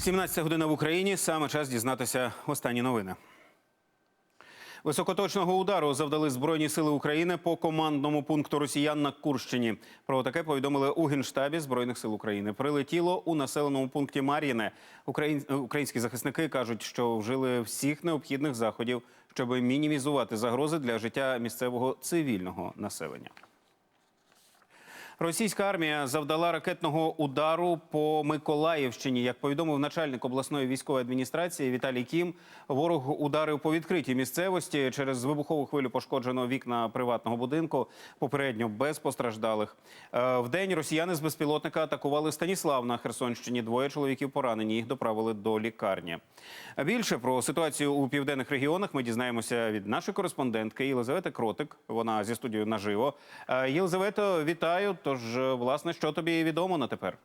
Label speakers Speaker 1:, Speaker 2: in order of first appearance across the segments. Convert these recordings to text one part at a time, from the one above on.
Speaker 1: 17 година в Україні. Саме час дізнатися останні новини. Високоточного удару завдали Збройні сили України по командному пункту росіян на Курщині. Про таке повідомили у генштабі Збройних сил України. Прилетіло у населеному пункті Мар'їне. Україн... Українські захисники кажуть, що вжили всіх необхідних заходів, щоб мінімізувати загрози для життя місцевого цивільного населення. Російська армія завдала ракетного удару по Миколаївщині. Як повідомив начальник обласної військової адміністрації Віталій Кім, ворог ударив по відкритій місцевості. Через вибухову хвилю пошкоджено вікна приватного будинку. Попередньо без постраждалих. Е, Вдень росіяни з безпілотника атакували Станіслав на Херсонщині. Двоє чоловіків поранені. Їх доправили до лікарні. Більше про ситуацію у південних регіонах ми дізнаємося від нашої кореспондентки Єлизавети Кротик. Вона зі студією наживо. Е, Єлизавето, вітаю. Тож, е, власне, що тобі відомо на тепер?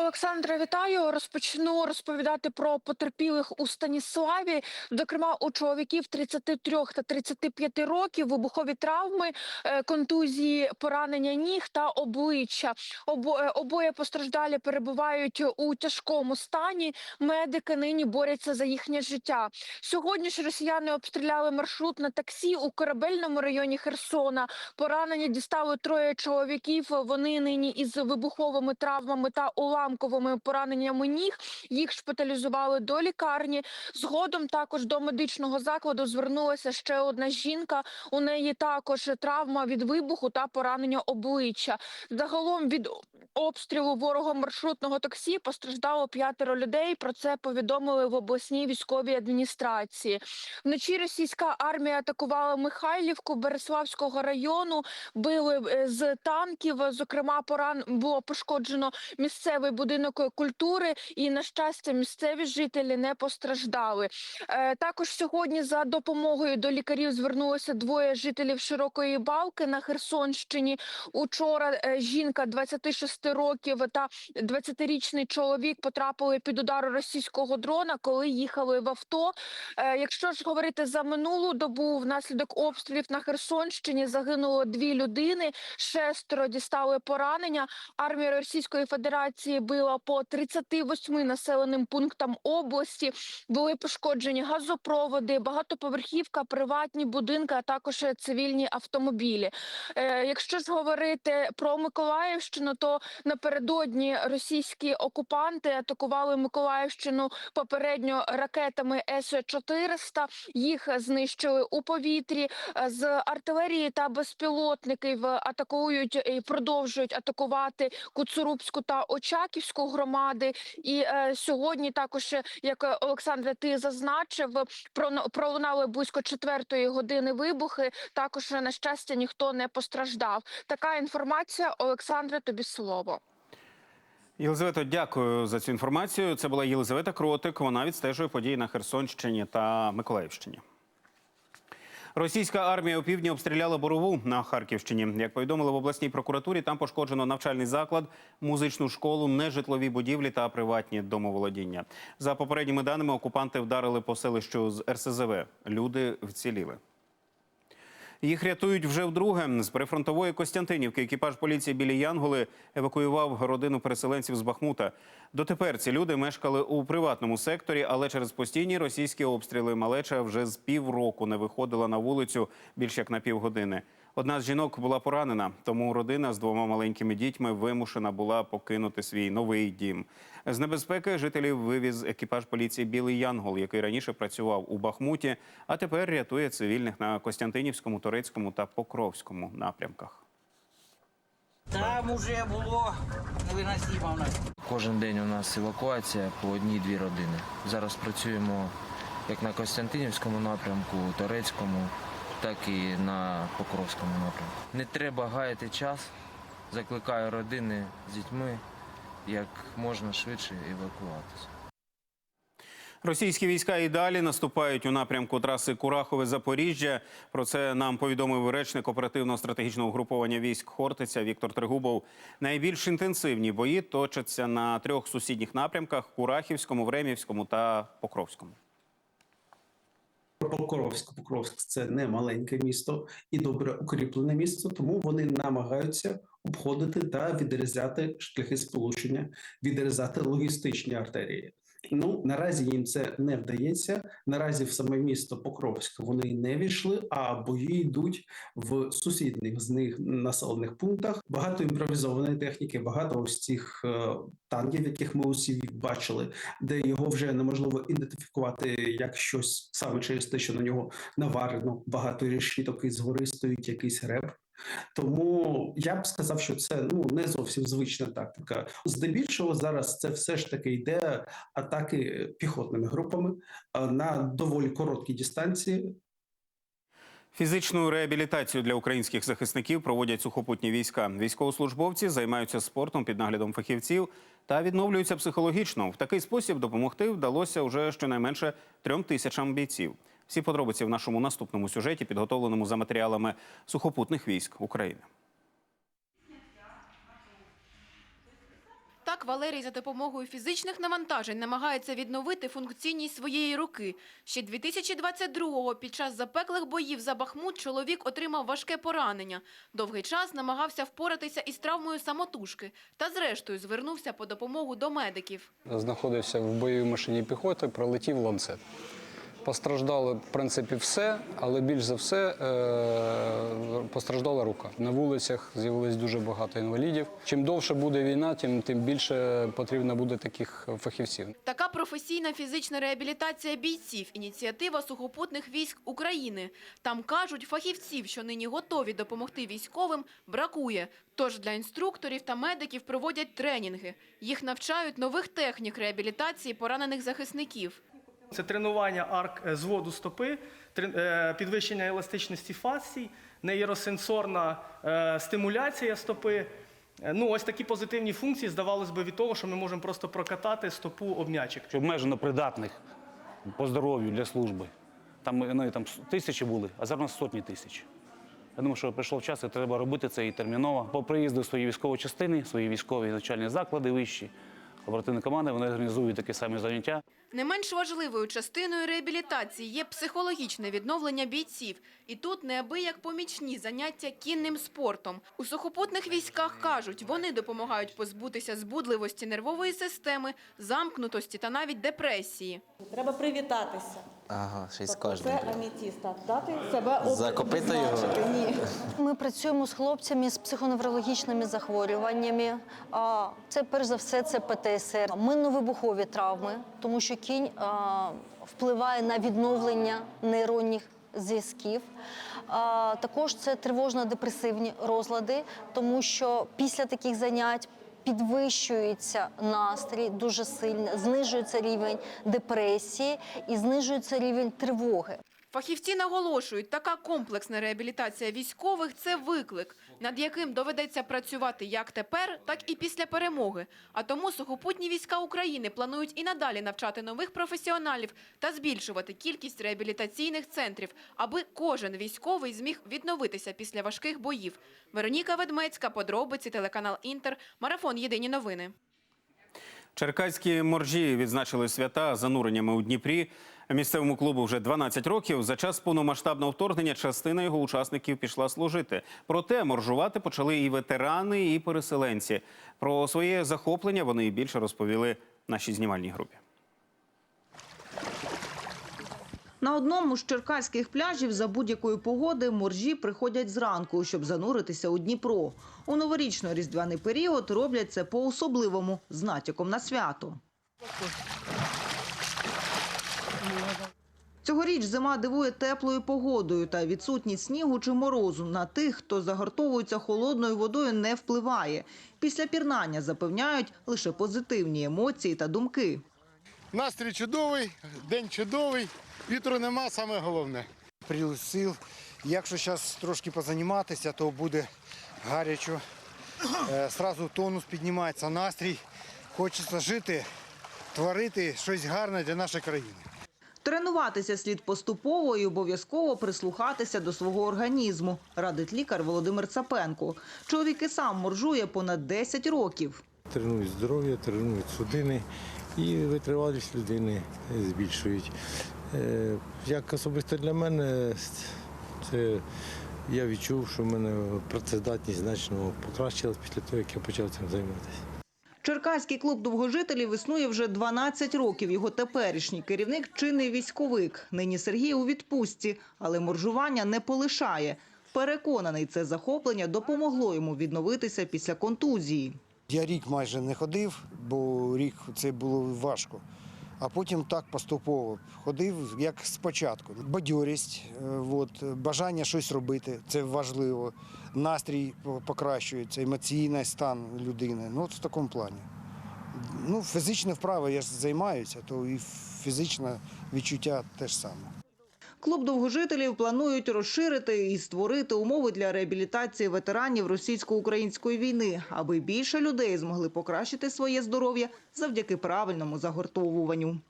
Speaker 2: Олександра, вітаю. Розпочну розповідати про потерпілих у Станіславі. Зокрема, у чоловіків 33 та 35 років вибухові травми, е, контузії, поранення ніг та обличчя. Е, обоє постраждалі перебувають у тяжкому стані. Медики нині борються за їхнє життя. Сьогодні ж росіяни обстріляли маршрут на таксі у корабельному районі Херсона. Поранення дістали троє чоловіків. Вони нині із вибуховими травмами та уламковими пораненнями ніг. Їх шпиталізували до лікарні. Згодом також до медичного закладу звернулася ще одна жінка. У неї також травма від вибуху та поранення обличчя. Загалом від обстрілу ворогом маршрутного таксі постраждало п'ятеро людей. Про це повідомили в обласній військовій адміністрації. Вночі російська армія атакувала Михайлівку Береславського району. Били е, з танків. Зокрема, поран було пошкоджено місцевий будинок культури, і на щастя, місцеві жителі не постраждали. Е, Також сьогодні за допомогою до лікарів звернулося двоє жителів широкої балки на Херсонщині. Учора е, жінка 26 років та 20-річний чоловік потрапили під удар російського дрона, коли їхали в авто. Е, Якщо ж говорити за минулу добу, внаслідок обстрілів на Херсонщині загинуло дві людини, шестеро дістали поранення. Армія Російської Федерації била по 38 населеним пунктам області. Були пошкоджені газопроводи, багатоповерхівка, приватні будинки, а також цивільні автомобілі. Е, якщо ж говорити про Миколаївщину, то напередодні російські окупанти атакували Миколаївщину попередньо ракетами С-400. Їх знищили у повітрі Е, з артилерії та безпілотників. Атакують і продовжують атакувати Куцурубську та Очаківську громади. І е, сьогодні також, як е, Олександре, ти зазначив, проно- пролунали близько четвертої години вибухи. Також на щастя ніхто не постраждав. Така інформація, Олександре, тобі слово.
Speaker 1: Єлизавето, дякую за цю інформацію. Це була Єлизавета Кротик. Вона відстежує події на Херсонщині та Миколаївщині. Російська армія у півдні обстріляла Борову на Харківщині. Як повідомили в обласній прокуратурі, там пошкоджено навчальний заклад, музичну школу, нежитлові будівлі та приватні домоволодіння. За попередніми даними, окупанти вдарили по селищу з РСЗВ. Люди вціліли. Їх рятують вже вдруге. З прифронтової Костянтинівки екіпаж поліції біля Янголи евакуював родину переселенців з Бахмута. Дотепер ці люди мешкали у приватному секторі, але через постійні російські обстріли малеча вже з півроку не виходила на вулицю більш як на півгодини. Одна з жінок була поранена, тому родина з двома маленькими дітьми вимушена була покинути свій новий дім. З небезпеки жителів вивіз екіпаж поліції Білий Янгол, який раніше працював у Бахмуті, а тепер рятує цивільних на Костянтинівському, Турецькому та Покровському напрямках.
Speaker 3: Там уже було невиносимо в нас.
Speaker 4: Кожен день у нас евакуація по одній-дві родини. Зараз працюємо як на Костянтинівському напрямку, Торецькому, так і на Покровському напрямку. Не треба гаяти час. Закликаю родини з дітьми як можна швидше евакуюватися.
Speaker 1: Російські війська і далі наступають у напрямку траси Курахове-Запоріжжя. Про це нам повідомив речник оперативного стратегічного угруповання військ Хортиця Віктор Тригубов. Найбільш інтенсивні бої точаться на трьох сусідніх напрямках: Курахівському, Времівському та Покровському.
Speaker 5: Покровськ. Покровськ це не маленьке місто і добре укріплене місто, тому вони намагаються обходити та відрізати шляхи сполучення, відрізати логістичні артерії. Ну наразі їм це не вдається. Наразі в саме місто Покровськ вони не війшли, а бої йдуть в сусідніх з них населених пунктах. Багато імпровізованої техніки, багато ось цих е, танків, яких ми усі бачили, де його вже неможливо ідентифікувати як щось саме через те, що на нього наварено багато решіток і згори стоїть якийсь греб. Тому я б сказав, що це ну не зовсім звична тактика. Здебільшого зараз це все ж таки йде атаки піхотними групами на доволі короткій дистанції.
Speaker 1: Фізичну реабілітацію для українських захисників проводять сухопутні війська. Військовослужбовці займаються спортом під наглядом фахівців та відновлюються психологічно. В такий спосіб допомогти вдалося вже щонайменше трьом тисячам бійців. Всі подробиці в нашому наступному сюжеті, підготовленому за матеріалами сухопутних військ України.
Speaker 6: Так Валерій за допомогою фізичних навантажень намагається відновити функційність своєї руки. Ще 2022-го під час запеклих боїв за Бахмут чоловік отримав важке поранення. Довгий час намагався впоратися із травмою самотужки та зрештою звернувся по допомогу до медиків.
Speaker 7: знаходився в бойовій машині піхоти, пролетів ланцет. Постраждало, в принципі, все, але більш за все е, постраждала рука. На вулицях з'явилось дуже багато інвалідів. Чим довше буде війна, тим, тим більше потрібно буде таких фахівців.
Speaker 6: Така професійна фізична реабілітація бійців – ініціатива сухопутних військ України. Там кажуть, фахівців, що нині готові допомогти військовим, бракує. Тож для інструкторів та медиків проводять тренінги. Їх навчають нових технік реабілітації поранених захисників.
Speaker 8: Це тренування арк е, зводу стопи, е, підвищення еластичності фасцій, нейросенсорна е, стимуляція стопи. Ну, ось такі позитивні функції, здавалось би, від того, що ми можемо просто прокатати стопу об м'ячик.
Speaker 9: обмежено придатних по здоров'ю для служби. Там, ну, там тисячі були, а зараз сотні тисяч. Я думаю, що прийшов час, і треба робити це і терміново. По приїзду своєї військової частини, свої військові навчальні заклади вищі, оперативні команди, вони організують такі самі заняття.
Speaker 6: Не менш важливою частиною реабілітації є психологічне відновлення бійців. І тут неабияк помічні заняття кінним спортом. У сухопутних військах кажуть, вони допомагають позбутися збудливості нервової системи, замкнутості та навіть депресії.
Speaker 10: Треба привітатися.
Speaker 11: Ага, ще й з
Speaker 10: Тобто
Speaker 11: кожним.
Speaker 10: Це амітіст, так, дати себе об-
Speaker 11: Закопити його?
Speaker 10: Ні.
Speaker 12: Ми працюємо з хлопцями з психоневрологічними захворюваннями. А, Це перш за все це ПТСР, минно-вибухові травми, тому що кінь а, впливає на відновлення нейронних зв'язків. А, Також це тривожно-депресивні розлади, тому що після таких занять підвищується настрій дуже сильно, знижується рівень депресії і знижується рівень тривоги.
Speaker 6: Фахівці наголошують, така комплексна реабілітація військових – це виклик, над яким доведеться працювати як тепер, так і після перемоги. А тому сухопутні війська України планують і надалі навчати нових професіоналів та збільшувати кількість реабілітаційних центрів, аби кожен військовий зміг відновитися після важких боїв. Вероніка Ведмецька, подробиці, телеканал «Інтер», марафон «Єдині новини».
Speaker 1: Черкаські моржі відзначили свята зануреннями у Дніпрі. Місцевому клубу вже 12 років. За час повномасштабного вторгнення частина його учасників пішла служити. Проте моржувати почали і ветерани, і переселенці. Про своє захоплення вони більше розповіли нашій знімальній групі.
Speaker 13: На одному з черкаських пляжів за будь-якої погоди моржі приходять зранку, щоб зануритися у Дніпро. У новорічно-різдвяний період роблять це по-особливому, з натяком на свято. Цьогоріч зима дивує теплою погодою, та відсутність снігу чи морозу на тих, хто загартовується холодною водою, не впливає. Після пірнання запевняють лише позитивні емоції та думки.
Speaker 14: Настрій чудовий, день чудовий, вітру нема, саме головне.
Speaker 15: Прилив сил. Якщо зараз трошки позаніматися, то буде гарячо. Е, Сразу тонус піднімається, настрій. Хочеться жити, творити щось гарне для нашої країни.
Speaker 13: Тренуватися слід поступово і обов'язково прислухатися до свого організму, радить лікар Володимир Цапенко. Чоловік і сам моржує понад 10 років.
Speaker 16: Тренують здоров'я, тренують судини і витривалість людини збільшують.
Speaker 11: Е, Як особисто для мене, це я відчув, що в мене працездатність значно покращилась після того, як я почав цим займатися.
Speaker 13: Черкаський клуб довгожителів існує вже 12 років. Його теперішній керівник – чинний військовик. Нині Сергій у відпустці, але моржування не полишає. Переконаний, це захоплення допомогло йому відновитися після контузії.
Speaker 15: Я рік майже не ходив, бо рік це було важко. А потім так поступово ходив, як спочатку. Бадьорість, е, от, бажання щось робити це важливо. Настрій покращується, емоційний стан людини. Ну, от в такому плані. Ну, фізичне вправи я ж займаюся, то і фізичне відчуття теж саме.
Speaker 13: Клуб довгожителів планують розширити і створити умови для реабілітації ветеранів російсько-української війни, аби більше людей змогли покращити своє здоров'я завдяки правильному загортовуванню.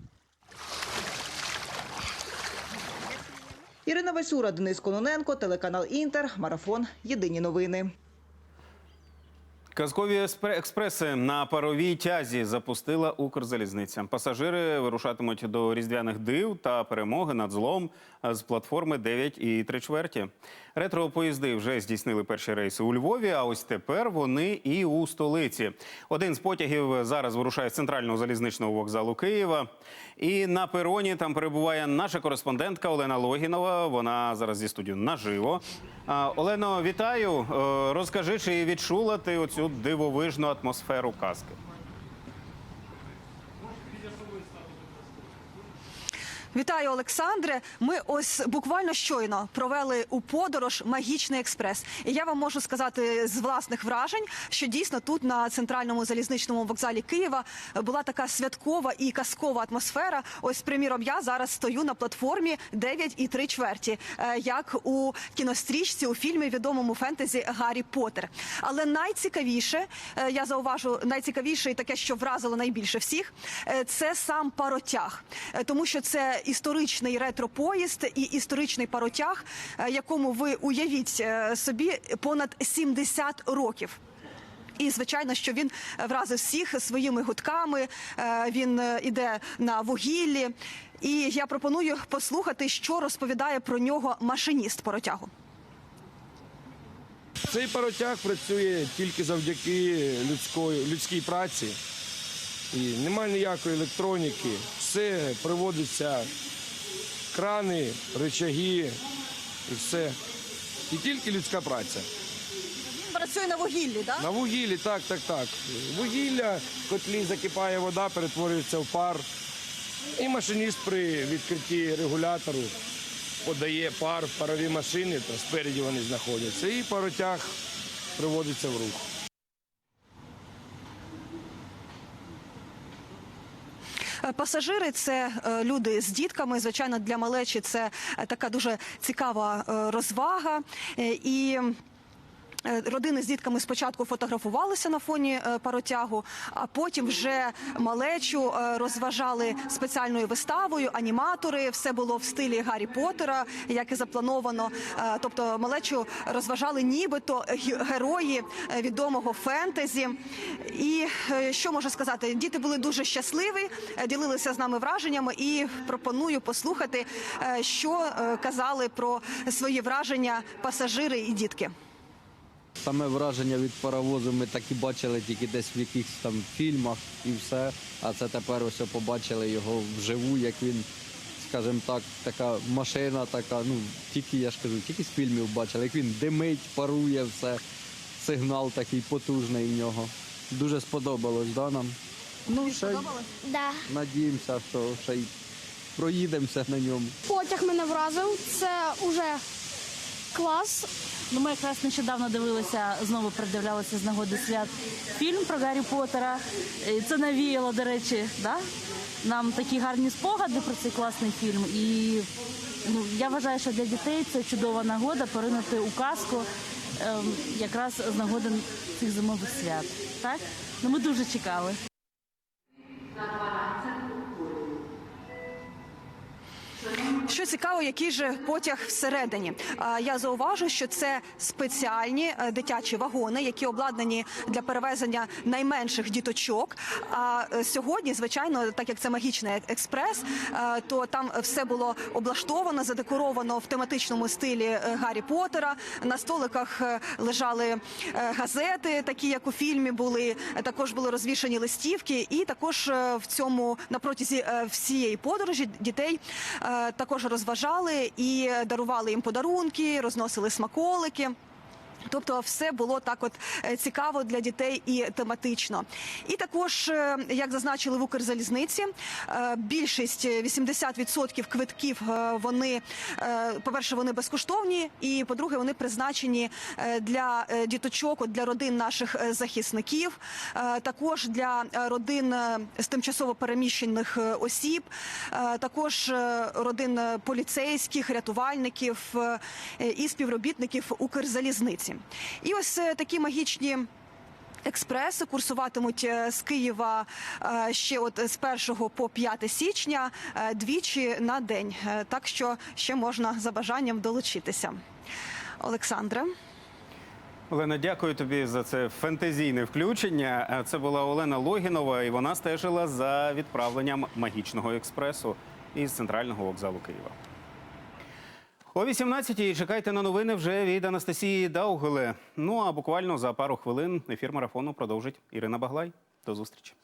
Speaker 13: Ірина Васюра, Денис Кононенко, телеканал Інтер, Марафон. Єдині новини.
Speaker 1: Казкові експреси на паровій тязі запустила Укрзалізниця. Пасажири вирушатимуть до різдвяних див та перемоги над злом з платформи 9 і 3 чверті. Ретро-поїзди вже здійснили перші рейси у Львові, а ось тепер вони і у столиці. Один з потягів зараз вирушає з центрального залізничного вокзалу Києва. І на пероні там перебуває наша кореспондентка Олена Логінова. Вона зараз зі студію наживо. Олено, вітаю. Е, Розкажи, чи відчула ти оцю дивовижну атмосферу казки?
Speaker 16: Вітаю, Олександре. Ми ось буквально щойно провели у подорож магічний експрес. І я вам можу сказати з власних вражень, що дійсно тут на центральному залізничному вокзалі Києва була така святкова і казкова атмосфера. Ось, приміром, я зараз стою на платформі 9 і 3 чверті, е, як у кінострічці у фільмі відомому фентезі Гаррі Поттер. Але найцікавіше, е, я зауважу, найцікавіше і таке, що вразило найбільше всіх, е, це сам паротяг, тому що це історичний ретропоїзд і історичний паротяг, е, якому ви уявіть е, собі понад 70 років. І звичайно, що він вразив всіх своїми гудками. е, Він е, іде на вугіллі. І я пропоную послухати, що розповідає про нього машиніст паротягу.
Speaker 17: Цей паротяг працює тільки завдяки людської, людській праці. І немає ніякої електроніки. Все приводиться крани, речаги і все. І тільки людська праця.
Speaker 16: Він працює на вугіллі, так?
Speaker 17: На вугіллі, так, так, так. Вугілля, в котлі закипає вода, перетворюється в пар. І машиніст при відкритті регулятору подає пар в парові машини, то спереді вони знаходяться. І паротяг приводиться в рух.
Speaker 16: Пасажири це е, люди з дітками. Звичайно, для малечі це е, така дуже цікава е, розвага. Е, І е, родини з дітками спочатку фотографувалися на фоні е, паротягу, а потім вже малечу е, розважали спеціальною виставою. Аніматори все було в стилі Гаррі Поттера, як і заплановано. Е, Тобто малечу розважали нібито герої е, відомого фентезі. І е, що можу сказати, діти були дуже щасливі, е, ділилися з нами враженнями, і пропоную послухати, е, що е, казали про свої враження пасажири і дітки.
Speaker 18: Саме враження від паровозу ми так і бачили тільки десь в якихось там фільмах і все. А це тепер ось побачили його вживу, як він, скажімо так, така машина, така, ну тільки я ж кажу, тільки з фільмів бачили, як він димить, парує все. Сигнал такий потужний в нього. Дуже сподобалось, да, нам? Ну, ще й
Speaker 19: Да.
Speaker 18: надіємося, що ще й проїдемося на ньому.
Speaker 19: Потяг мене вразив. Це уже клас.
Speaker 20: Ну, ми якраз нещодавно дивилися, знову придивлялися з нагоди свят фільм про Гаррі Поттера. Це навіяло, до речі, да? нам такі гарні спогади про цей класний фільм. І ну, я вважаю, що для дітей це чудова нагода поринути у казку ем, якраз з нагоди цих зимових свят. Так? Ну, ми дуже чекали.
Speaker 16: Що цікаво, який же потяг всередині. Я зауважу, що це спеціальні е, дитячі вагони, які обладнані для перевезення найменших діточок. А е, сьогодні, звичайно, так як це магічний експрес, е, то там все було облаштовано, задекоровано в тематичному стилі Гаррі Поттера. На столиках лежали газети, такі як у фільмі були. Також були розвішані листівки, і також в цьому на протязі всієї подорожі дітей е, також розважали і дарували їм подарунки, розносили смаколики. Тобто, все було так, от е, цікаво для дітей і тематично. І також, е, як зазначили в Укрзалізниці, е, більшість е, 80% квитків вони, е, по-перше, вони безкоштовні, і по-друге, вони призначені для діточок, для родин наших захисників, також для родин з тимчасово переміщених осіб, також родин поліцейських, рятувальників і співробітників Укрзалізниці. І ось е, такі магічні. Експреси курсуватимуть е, з Києва е, ще от з 1 по 5 січня двічі на день. Так що ще можна за бажанням долучитися. Олександре.
Speaker 1: Олена, дякую тобі за це фентезійне включення. Це була Олена Логінова, і вона стежила за відправленням магічного експресу із центрального вокзалу Києва. О 18-й чекайте на новини вже від Анастасії Даугеле. Ну а буквально за пару хвилин ефір марафону продовжить Ірина Баглай. До зустрічі.